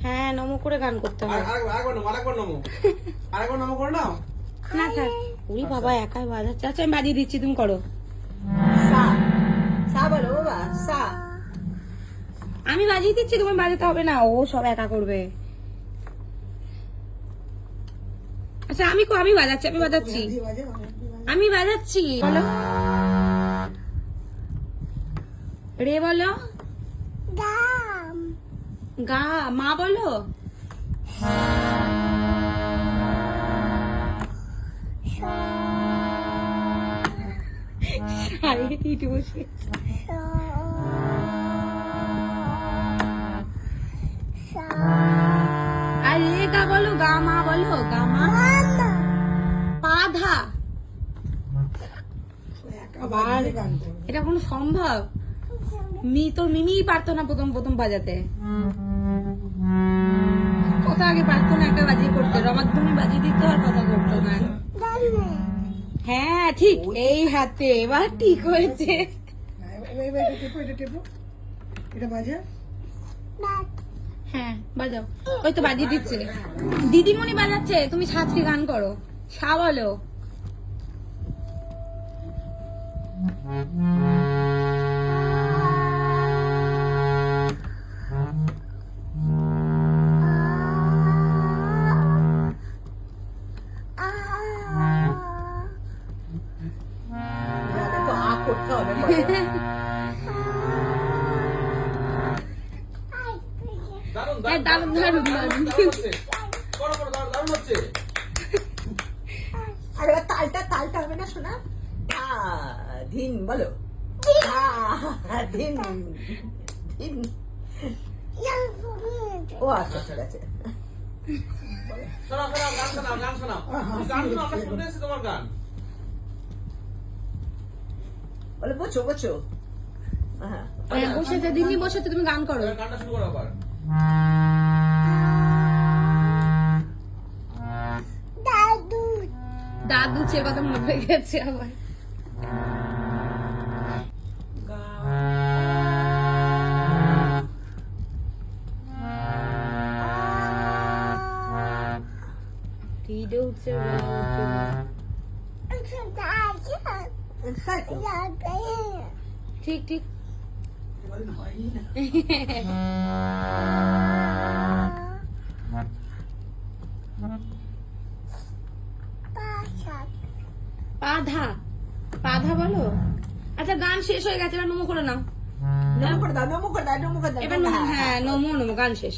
হ্যাঁ নমো করে গান করতে আরেকবার নমো করে নাও। না থাক। ওই বাবা একাই বাজাচ্ছে। আচ্ছা আমি বাজিয়ে দিচ্ছি তুমি করো। সা। সা বলো বাবা সা। আমি বাজিয়ে দিচ্ছি তোমার বাজাতে হবে না। ও সব একা করবে। আচ্ছা আমি কো- আমি বাজাচ্ছি আমি বাজাচ্ছি। আমি বাজাচ্ছি। বলো। রে বলো। গা মা বলো। আরে বসে। আর গা বলো গা মা বলো গা মা। পাধা এটা কোনো সম্ভব? মি তোর মিমিই পারতো না প্রথম প্রথম বাজাতে। কথা আগে পারতো না একা বাজিয়ে করতে। রমাধ্বনি বাজিয়ে দিত আর কথা করতো না। হ্যাঁ ঠিক, এই হাতে। এবার ঠিক হয়েছে। হ্যাঁ বাজাও। ওই তো বাজিয়ে দিচ্ছে। দিদিমণি বাজাচ্ছে, তুমি ছাত্রী গান করো। সা দারুণ, দারুণ, দারুণ। না শোনা আচ্ছা শোনাও আমরা শুনতে তোমার গান। বলে বোঝো বোঝো। হ্যাঁ হ্যাঁ, বসেছে দিদি বসেছে তুমি গান করো। গানটা শুরু করো আবার। দাদু। চেয়ে কথা মনে পড়ে গেছে তো ঠিক ঠিক। পাধা। পাধা বলো? আচ্ছা গান শেষ হয়ে গেছে এবার নমো করে নাও। নমো করে দাও নমো করে দাও নমো করে দাও এবার হ্যাঁ নমো নমো গান শেষ।